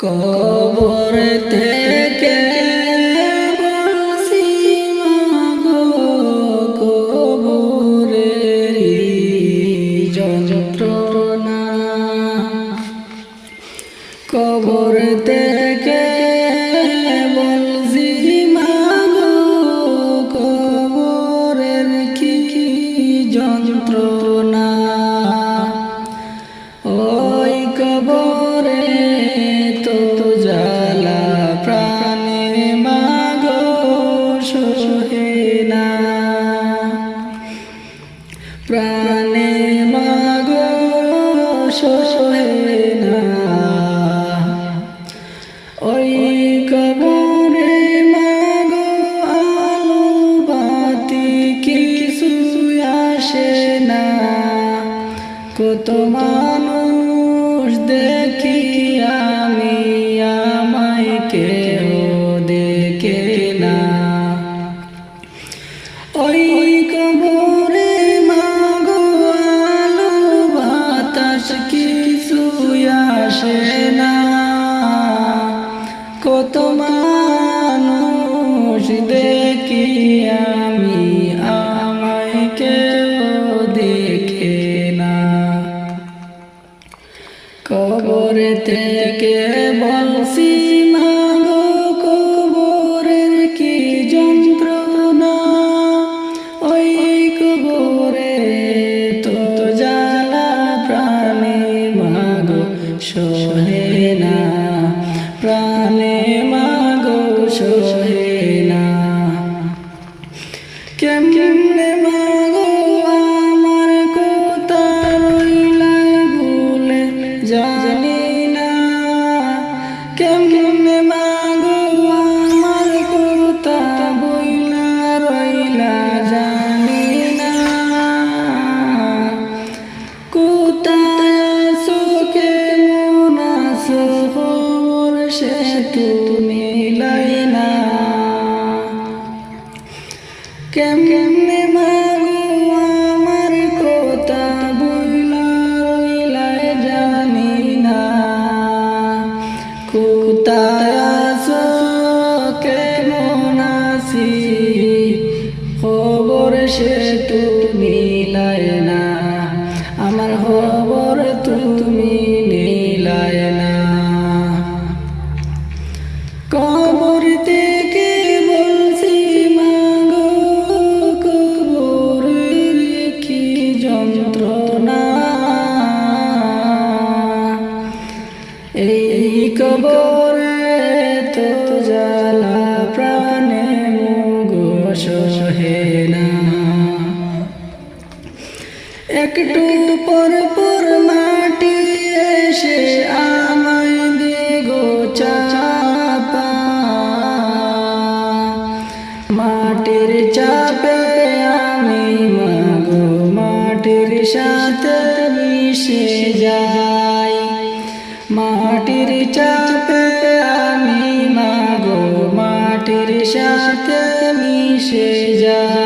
কবরেতে প্রাণে মাগো শোষে মানুষ দেখি আমি? আমায় কেউ দেখে না। কবর থেকে বলছি, মাগো, কবরের কি যন্ত্রণা? ওই কবরে তো জ্বালা প্রাণে, মাগো, শোনে না। প্রাণে সে তুমি কেম কেমনে মাগো আমার কথা বইলা জানি না। কোথায় আছো কেন আছি? খবর সে তুমি লাইলা আমার হোক সাথে মিশে যাই। মাটির চাপে আমি মাগো মাটির সাথে মিশে যাই।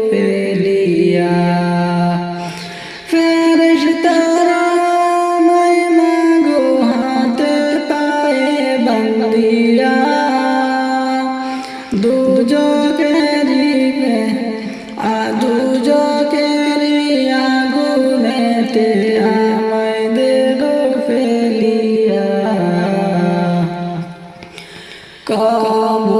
come